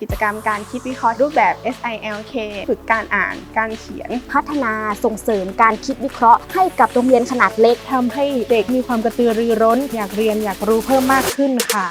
กิจกรรมการคิดวิเคราะห์รูปแบบ SILK ฝึกการอ่านการเขียน พัฒนาส่งเสริมการคิดวิเคราะห์ให้กับโรงเรียนขนาดเล็กทำให้เด็กมีความกระตือรือร้น อยากเรียนอยากรู้เพิ่มมากขึ้นค่ะ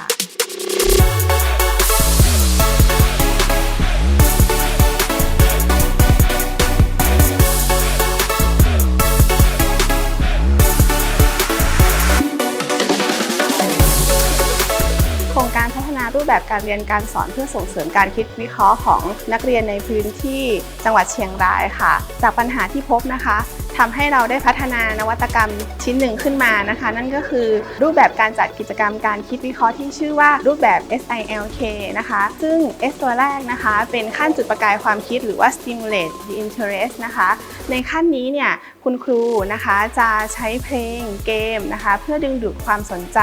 รูปแบบการเรียนการสอนเพื่อส่งเสริมการคิดวิเคราะห์ของนักเรียนในพื้นที่จังหวัดเชียงรายค่ะ จากปัญหาที่พบนะคะทำให้เราได้พัฒนานวัตกรรมชิ้นหนึ่งขึ้นมานะคะ นั่นก็คือรูปแบบการจัดกิจกรรมการคิดวิเคราะห์ที่ชื่อว่ารูปแบบ SILK นะคะ ซึ่ง S ตัวแรกนะคะ เป็นขั้นจุดประกายความคิดหรือว่า stimulate the interest นะคะ ในขั้นนี้เนี่ยคุณครูนะคะจะใช้เพลงเกมนะคะเพื่อดึงดูดความสนใจ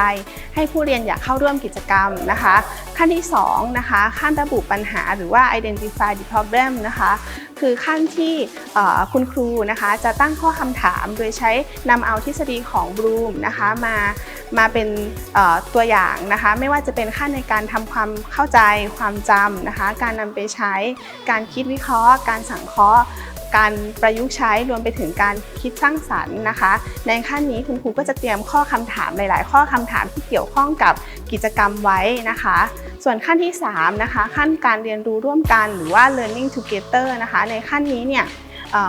ให้ผู้เรียนอยากเข้าร่วมกิจกรรมนะคะ ขั้นที่2นะคะขั้นระบุปัญหาหรือว่า identify the problem นะคะคือขั้นที่คุณครูนะคะจะตั้งข้อคำถามโดยใช้นำเอาทฤษฎีของบลูมนะคะมามาเป็นตัวอย่างนะคะไม่ว่าจะเป็นขั้นในการทำความเข้าใจความจำนะคะการนำไปใช้การคิดวิเคราะห์ การสังเคราะห์ การประยุกต์ใช้รวมไปถึงการคิดสร้างสรรค์นะคะ ในขั้นนี้คุณครูก็จะเตรียมข้อคำถามหลาย ๆ ข้อคำถามที่เกี่ยวข้องกับกิจกรรมไว้นะคะ ส่วนขั้นที่3นะคะขั้นการเรียนรู้ร่วมกันหรือว่า learning together นะคะ ในขั้นนี้เนี่ย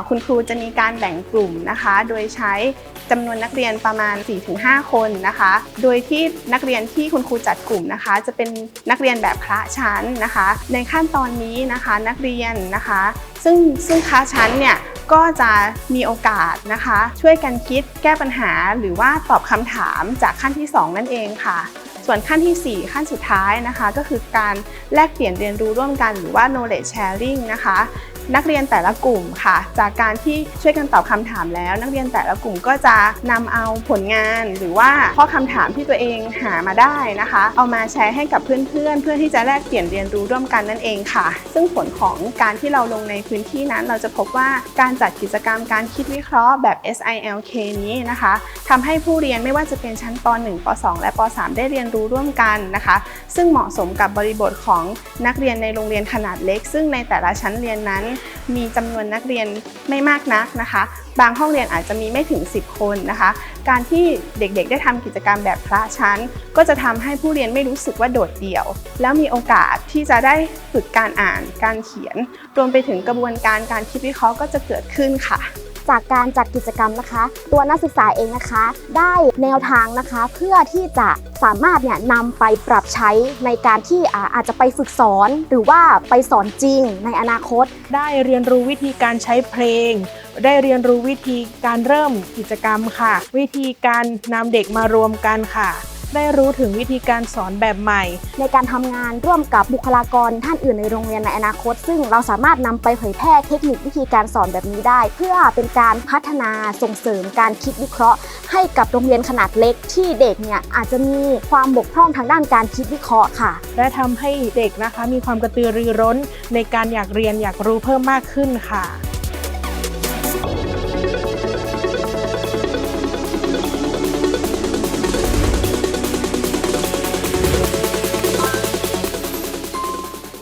คุณครูจะมีการแบ่งกลุ่มนะคะ โดยใช้จำนวนนักเรียนประมาณ 4-5 คนนะคะ โดยที่นักเรียนที่คุณครูจัดกลุ่มนะคะ จะเป็นนักเรียนแบบคละชั้นนะคะ ในขั้นตอนนี้นะคะนักเรียนนะคะ ซึ่งซึ่งคละชั้นเนี่ยก็จะมีโอกาสนะคะ ช่วยกันคิดแก้ปัญหาหรือว่าตอบคำถามจากขั้นที่ 2 นั่นเองค่ะ ส่วนขั้นทีสี่4 ขั้นสุดท้ายนะคะ ก็คือการแลกเปลี่ยนเรียนรู้ร่วมกันหรือว่า knowledge sharing นะคะ นักเรียนแต่ละกลุ่มค่ะ จากการที่ช่วยกันตอบคำถามแล้ว นักเรียนแต่ละกลุ่มก็จะนำเอาผลงานหรือว่าข้อคำถามที่ตัวเองหามาได้นะคะ เอามาแชร์ให้กับเพื่อนๆ เพื่อที่จะแลกเปลี่ยนเรียนรู้ร่วมกันนั่นเองค่ะ ซึ่งผลของการที่เราลงในพื้นที่นั้น เราจะพบว่าการจัดกิจกรรมการคิดวิเคราะห์แบบ SILK นี้นะคะทำให้ผู้เรียนไม่ว่าจะเป็นชั้นป .1 ป .2 และป .3 ได้เรียนรู้ร่วมกันนะคะ ซึ่งเหมาะสมกับบริบทของนักเรียนในโรงเรียนขนาดเล็ก ซึ่งในแต่ละชั้นเรียนนั้นมีจำนวนนักเรียนไม่มากนักนะคะ บางห้องเรียนอาจจะมีไม่ถึง 10 คนนะคะ การที่เด็กๆ ได้ทำกิจกรรมแบบพละชั้น ก็จะทำให้ผู้เรียนไม่รู้สึกว่าโดดเดี่ยว แล้วมีโอกาสที่จะได้ฝึกการอ่าน การเขียน รวมไปถึงกระบวนการการคิดวิเคราะห์ก็จะเกิดขึ้นค่ะ จากการจัดกิจกรรมนะคะ ตัวนักศึกษาเองนะคะ ได้แนวทางนะคะ เพื่อที่จะสามารถเนี่ยนำไปปรับใช้ในการที่อาจจะไปฝึกสอน หรือว่าไปสอนจริงในอนาคต ได้เรียนรู้วิธีการใช้เพลง ได้เรียนรู้วิธีการเริ่มกิจกรรมค่ะ วิธีการนำเด็กมารวมกันค่ะ ได้รู้ถึงวิธีการสอนแบบใหม่ ในการทำงานร่วมกับบุคลากรท่านอื่นในโรงเรียนในอนาคต ซึ่งเราสามารถนำไปเผยแพร่เทคนิควิธีการสอนแบบนี้ได้ เพื่อเป็นการพัฒนาส่งเสริมการคิดวิเคราะห์ ให้กับโรงเรียนขนาดเล็กที่เด็กเนี่ยอาจจะมีความบกพร่องทางด้านการคิดวิเคราะห์ค่ะ และทำให้เด็กนะคะ มีความกระตือรือร้นในการอยากเรียนอยากรู้เพิ่มมากขึ้นค่ะ